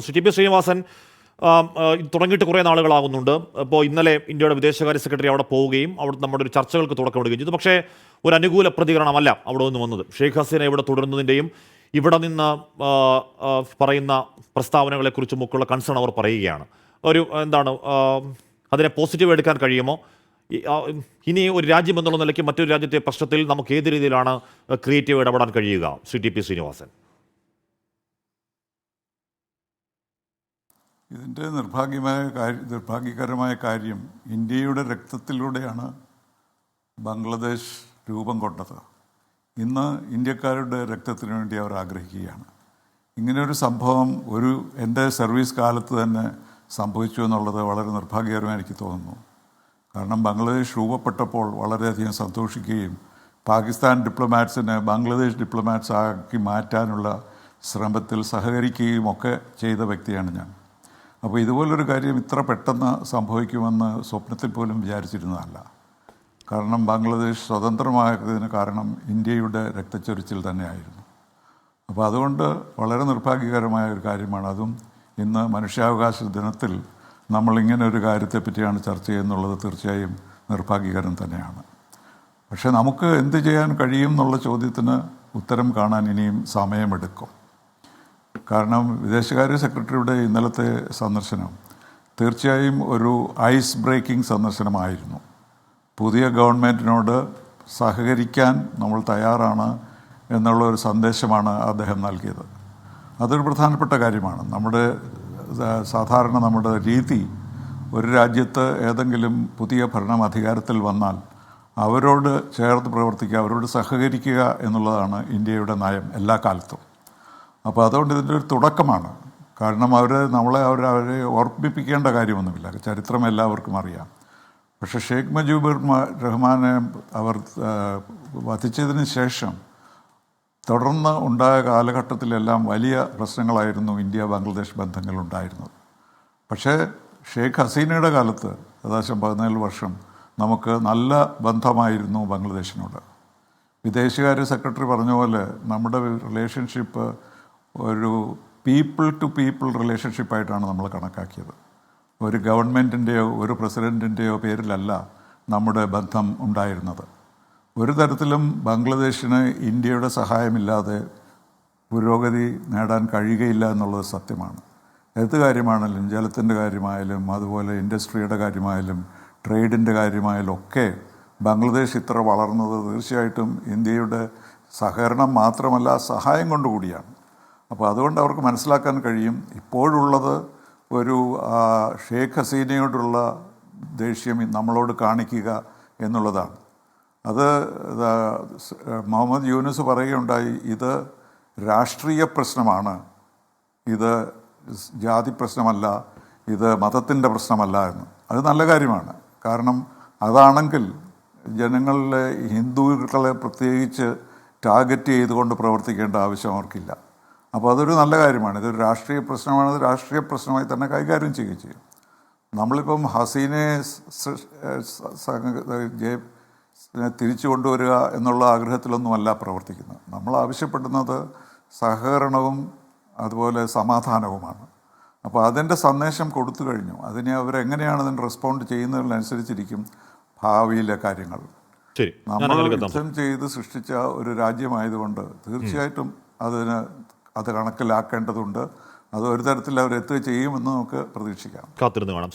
Shri T P Sreenivasan തുടങ്ങിയിട്ട് കുറേ നാളുകളാകുന്നുണ്ട്. അപ്പോൾ ഇന്നലെ ഇന്ത്യയുടെ വിദേശകാര്യ സെക്രട്ടറി അവിടെ പോവുകയും അവിടെ നമ്മുടെ ഒരു ചർച്ചകൾക്ക് തുടക്കമിടുകയും ചെയ്തു. പക്ഷേ ഒരു അനുകൂല പ്രതികരണമല്ല അവിടെ നിന്ന് വന്നത്. ഷെയ്ഖ് ഹസീന ഇവിടെ തുടരുന്നതിന്റെയും ഇവിടെ നിന്ന് പറയുന്ന പ്രസ്താവനകളെക്കുറിച്ചും ഒക്കെയുള്ള കൺസേൺ അവർ പറയുകയാണ്. ഒരു എന്താണ് അതിനെ പോസിറ്റീവ് എടുക്കാൻ കഴിയുമോ? ഇനി ഒരു രാജ്യം എന്നുള്ള നിലയ്ക്ക് മറ്റൊരു രാജ്യത്തെ പ്രശ്നത്തിൽ നമുക്ക് ഏത് രീതിയിലാണ് ക്രിയേറ്റീവ് ഇടപെടാൻ കഴിയുക? Shri T P Srinivasan. ഇതിന്റെ നിർഭാഗ്യമായ കാര്യം നിർഭാഗ്യകരമായ കാര്യം ഇന്ത്യയുടെ രക്തത്തിലൂടെയാണ് ബംഗ്ലാദേശ് രൂപം കൊണ്ടത്. ഇന്ന് ഇന്ത്യക്കാരുടെ രക്തത്തിന് വേണ്ടി അവർ ആഗ്രഹിക്കുകയാണ്. ഇങ്ങനെയൊരു സംഭവം ഒരു എന്റെ സർവീസ് കാലത്ത് തന്നെ സംഭവിച്ചു എന്നുള്ളത് വളരെ നിർഭാഗ്യകരമായി എനിക്ക് തോന്നുന്നു. കാരണം ബംഗ്ലാദേശ് രൂപപ്പെട്ടപ്പോൾ വളരെയധികം സന്തോഷിക്കുകയും പാകിസ്ഥാൻ ഡിപ്ലോമാറ്റ്സിനെ ബംഗ്ലാദേശ് ഡിപ്ലോമാറ്റ്സ് ആക്കി മാറ്റാനുള്ള ശ്രമത്തിൽ സഹകരിക്കുകയും ഒക്കെ ചെയ്ത വ്യക്തിയാണ് ഞാൻ. അപ്പോൾ ഇതുപോലൊരു കാര്യം ഇത്ര പെട്ടെന്ന് സംഭവിക്കുമെന്ന് സ്വപ്നത്തിൽ പോലും വിചാരിച്ചിരുന്നതല്ല. കാരണം ബംഗ്ലാദേശ് സ്വതന്ത്രമായതിന് കാരണം ഇന്ത്യയുടെ രക്തച്ചൊരിച്ചിൽ തന്നെയായിരുന്നു. അപ്പോൾ അതുകൊണ്ട് വളരെ നിർഭാഗ്യകരമായ ഒരു കാര്യമാണ് അതും ഇന്ന് മനുഷ്യാവകാശ ദിനത്തിൽ നമ്മൾ ഇങ്ങനെ ഒരു കാര്യത്തെപ്പറ്റിയാണ് ചർച്ച ചെയ്യുന്നുള്ളത് തീർച്ചയായും നിർഭാഗ്യകരം തന്നെയാണ്. പക്ഷേ നമുക്ക് എന്ത് ചെയ്യാൻ കഴിയും എന്നുള്ള ചോദ്യത്തിന് ഉത്തരം കാണാൻ ഇനിയും സമയമെടുക്കും. കാരണം വിദേശകാര്യ സെക്രട്ടറിയുടെ ഇന്നലത്തെ സന്ദർശനം തീർച്ചയായും ഒരു ഐസ് ബ്രേക്കിംഗ് സന്ദർശനമായിരുന്നു. പുതിയ ഗവൺമെന്റിനോട് സഹകരിക്കാൻ നമ്മൾ തയ്യാറാണ് എന്നുള്ള ഒരു സന്ദേശമാണ് അദ്ദേഹം നൽകിയത്. അതൊരു പ്രധാനപ്പെട്ട കാര്യമാണ്. നമ്മുടെ സാധാരണ നമ്മുടെ രീതി ഒരു രാജ്യത്ത് ഏതെങ്കിലും പുതിയ ഭരണം അധികാരത്തിൽ വന്നാൽ അവരോട് ചേർത്ത് പ്രവർത്തിക്കുക അവരോട് സഹകരിക്കുക എന്നുള്ളതാണ് ഇന്ത്യയുടെ നയം എല്ലാ കാലത്തും. അപ്പോൾ അതുകൊണ്ട് ഇതിന്റെ ഒരു തുടക്കമാണ്. കാരണം അവർ നമ്മളെ അവർ അവരെ ഓർമ്മിപ്പിക്കേണ്ട കാര്യമൊന്നുമില്ല. ചരിത്രം എല്ലാവർക്കും അറിയാം. പക്ഷെ ഷെയ്ഖ് മുജീബുർ മ- റഹ്മാനെ അവർ വധിച്ചതിന് ശേഷം തുടർന്ന് ഉണ്ടായ കാലഘട്ടത്തിലെല്ലാം വലിയ പ്രശ്നങ്ങളായിരുന്നു ഇന്ത്യ ബംഗ്ലാദേശ് ബന്ധങ്ങൾ ഉണ്ടായിരുന്നത്. പക്ഷേ ഷെയ്ഖ് ഹസീനയുടെ കാലത്ത് ഏകദേശം പതിനാല് വർഷം നമുക്ക് നല്ല ബന്ധമായിരുന്നു ബംഗ്ലാദേശിനോട്. വിദേശകാര്യ സെക്രട്ടറി പറഞ്ഞ പോലെ നമ്മുടെ റിലേഷൻഷിപ്പ് ഒരു പീപ്പിൾ ടു പീപ്പിൾ റിലേഷൻഷിപ്പായിട്ടാണ് നമ്മൾ കണക്കാക്കിയത്. ഒരു ഗവൺമെന്റിന്റെയോ ഒരു പ്രസിഡന്റിന്റെയോ പേരിലല്ല നമ്മുടെ ബന്ധം ഉണ്ടായിരുന്നത്. ഒരു തരത്തിലും ബംഗ്ലാദേശിന് ഇന്ത്യയുടെ സഹായമില്ലാതെ പുരോഗതി നേടാൻ കഴിയുകയില്ല എന്നുള്ളത് സത്യമാണ്. ഏത് കാര്യമാണെങ്കിലും ജലത്തിന്റെ കാര്യമായാലും അതുപോലെ ഇൻഡസ്ട്രിയുടെ കാര്യമായാലും ട്രേഡിന്റെ കാര്യമായാലും ഒക്കെ ബംഗ്ലാദേശ് ഇത്ര വളർന്നത് തീർച്ചയായിട്ടും ഇന്ത്യയുടെ സഹകരണം മാത്രമല്ല സഹായം കൊണ്ടുകൂടിയാണ്. അപ്പോൾ അതുകൊണ്ട് അവർക്ക് മനസ്സിലാക്കാൻ കഴിയും. ഇപ്പോഴുള്ളത് ഒരു ഷേഖ് ഹസീനയോടുള്ള ദേഷ്യം നമ്മളോട് കാണിക്കുക എന്നുള്ളതാണ്. അത് മുഹമ്മദ് യൂനുസ് പറയുകയുണ്ടായി ഇത് രാഷ്ട്രീയ പ്രശ്നമാണ്. ഇത് ജാതി പ്രശ്നമല്ല. ഇത് മതത്തിന്റെ പ്രശ്നമല്ല എന്ന്. അത് നല്ല കാര്യമാണ്. കാരണം അതാണെങ്കിൽ ജനങ്ങളിലെ ഹിന്ദുക്കളെ പ്രത്യേകിച്ച് ടാർഗറ്റ് ചെയ്തുകൊണ്ട് പ്രവർത്തിക്കേണ്ട ആവശ്യം അവർക്കില്ല. അപ്പോൾ അതൊരു നല്ല കാര്യമാണ്. ഇതൊരു രാഷ്ട്രീയ പ്രശ്നമാണ്. ഇത് രാഷ്ട്രീയ പ്രശ്നമായി തന്നെ കൈകാര്യം ചെയ്യുകയും ചെയ്യും. നമ്മളിപ്പം ഹസീനെ തിരിച്ചു കൊണ്ടുവരിക എന്നുള്ള ആഗ്രഹത്തിലൊന്നുമല്ല പ്രവർത്തിക്കുന്നത്. നമ്മൾ ആവശ്യപ്പെടുന്നത് സഹകരണവും അതുപോലെ സമാധാനവുമാണ്. അപ്പോൾ അതിന്റെ സന്ദേശം കൊടുത്തു കഴിഞ്ഞു. അതിനെ അവരെങ്ങനെയാണ് അതിന് റെസ്പോണ്ട് ചെയ്യുന്നതിനനുസരിച്ചിരിക്കും ഭാവിയിലെ കാര്യങ്ങൾ. നമ്മൾ യുദ്ധം ചെയ്ത് സൃഷ്ടിച്ച ഒരു രാജ്യമായതുകൊണ്ട് തീർച്ചയായിട്ടും അതിന് അത് കണക്കിലാക്കേണ്ടതുണ്ട്. അത് ഒരു തരത്തിൽ അവർ അവരെത്തുക ചെയ്യുമെന്ന് നമുക്ക് പ്രതീക്ഷിക്കാം. കാത്തിരുന്ന് കാണാം.